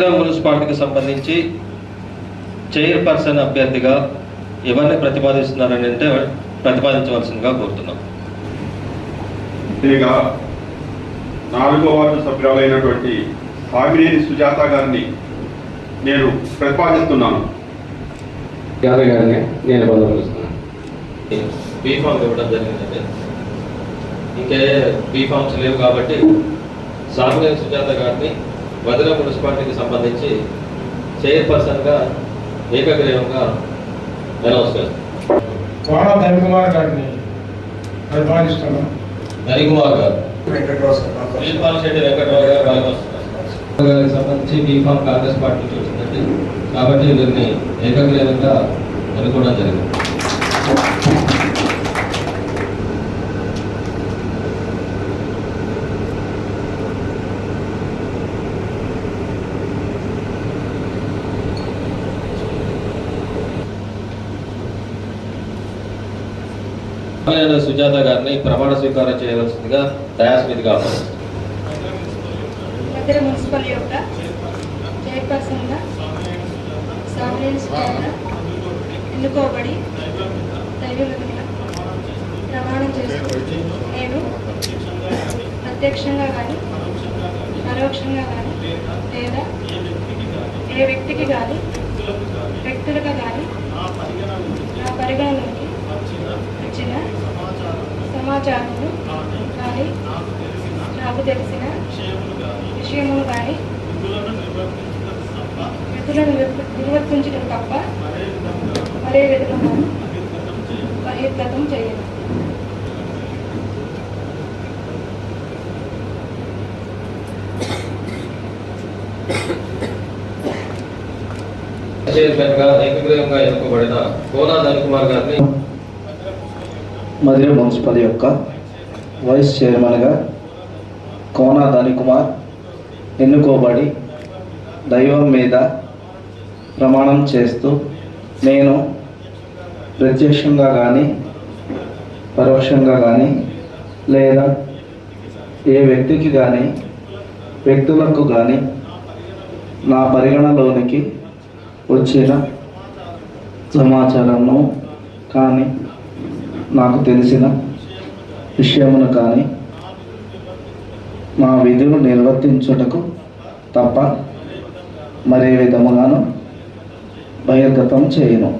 మున్సిపాలిటీకి సంబంధించి చైర్పర్సన్ అభ్యర్థిగా ఎవరిని ప్రతిపాదిస్తున్నారని అంటే ప్రతిపాదించవలసిందిగా కోరుతున్నాం. ఇక నాలుగో వార్డు సభ్యురాలైనటువంటి సామినేని సుజాత గారిని నేను ప్రతిపాదిస్తున్నాను. గారిని నేను బీఫామ్ ఇవ్వడం జరిగిందండి. ఇంకే బీఫామ్స్ లేవు కాబట్టి సామినేని సుజాత గారిని వదిల మున్సిపాలిటీకి సంబంధించి చైర్పర్సన్గా ఏకగ్రీవంగా అనౌన్స్ చేస్తాం. ధనికుమార్ గారిని పరిపాలిస్తున్నాం హరికుమార్ గారు. వెంకట్రావు సార్ శెట్టి వెంకటరావు గారు భాగవస్తున్నారు. గారికి సంబంధించి బీఫామ్ కాంగ్రెస్ వచ్చిందండి కాబట్టి వీరిని ఏకగ్రీవంగా అనుకోవడం జరిగింది. ఆయన సుజాత గారిని ప్రమాణ స్వీకారం చేయవలసిందిగా దయాస్మితిగా కావాలి మున్సిపల్ యొక్క చైర్పర్సన్గా ఎన్నుకోబడి ప్రమాణం చేస్తూ నేను ప్రత్యక్షంగా కానీ పరోక్షంగా కానీ లేదా ఏ వ్యక్తికి కానీ వ్యక్తులుగా కానీ నా పరిగణలోకి సమాచారములు కానీ నాకు తెలిసిన విషయములు కానీ విధులను నిర్వ- నిర్వర్తించడం తప్ప మరే విధంగా బహిర్గతం చేయను. చైర్మన్గా ఏకగ్రీవంగా ఎన్నుకోబడిన కోనా ధనకుమార్ గారిని మధుర మున్సిపల్ యొక్క వైస్ చైర్మన్గా కోనా ధనికుమార్ ఎన్నుకోబడి దైవం మీద ప్రమాణం చేస్తూ నేను ప్రత్యక్షంగా కానీ పరోక్షంగా కానీ లేదా ఏ వ్యక్తికి కానీ వ్యక్తులకు కానీ నా పరిగణలోనికి వచ్చిన సమాచారంను కానీ నాకు తెలిసిన విషయమును కానీ మా విధులు నిర్వర్తించుటకు తప్ప మరే విధముగాను బహిర్గతం చేయను.